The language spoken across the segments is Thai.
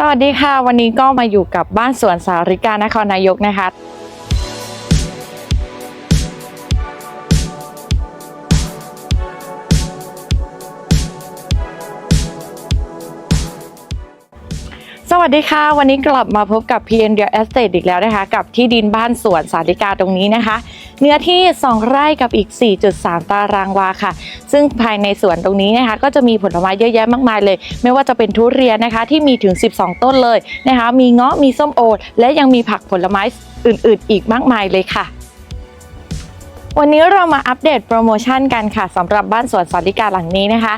สวัสดีค่ะ วันนี้ก็มาอยู่กับบ้านสวนสาริกานครนายกนะคะ สวัสดีค่ะ วันนี้กลับมาพบกับ PN Real Estate อีกแล้วนะคะ กับที่ดินบ้านสวนสาริกาตรงนี้นะคะ เนื้อที่ 2 ไร่กับอีก 4.3 ตารางวาค่ะ ซึ่งภายในสวนตรงนี้นะคะ ก็จะมีผลไม้เยอะแยะมากมายเลย ไม่ว่าจะเป็นทุเรียนนะคะที่มีถึง 12 ต้นเลยนะคะ มีเงาะมีส้มโอและยังมีผักผลไม้อื่น ๆ อีกมากมายเลยค่ะวันนี้เรามาอัปเดตโปรโมชั่นกันค่ะสำหรับบ้านสวนสาริกาหลังนี้นะคะ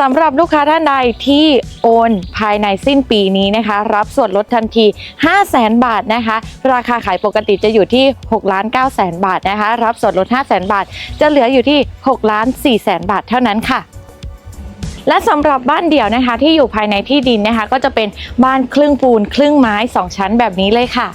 สำหรับลูกค้าท่านใดที่โอนภายในสิ้นปีนี้นะคะ รับส่วนลดทันที 5 0 0แสนบาทนะคะ ราคาขายปกติจะอยู่ที่6ล้าน9แสนบาทนะคะ รับส่วนลด 5 0 0แสนบาท จะเหลืออยู่ที่6ล้าน4แสนบาทเท่านั้นค่ะและสำหรับบ้านเดี่ยวนะคะที่อยู่ภายในที่ดินนะคะ ก็จะเป็นบ้านครึ่งปูนครึ่งไม้ 2 ชั้นแบบนี้เลยค่ะ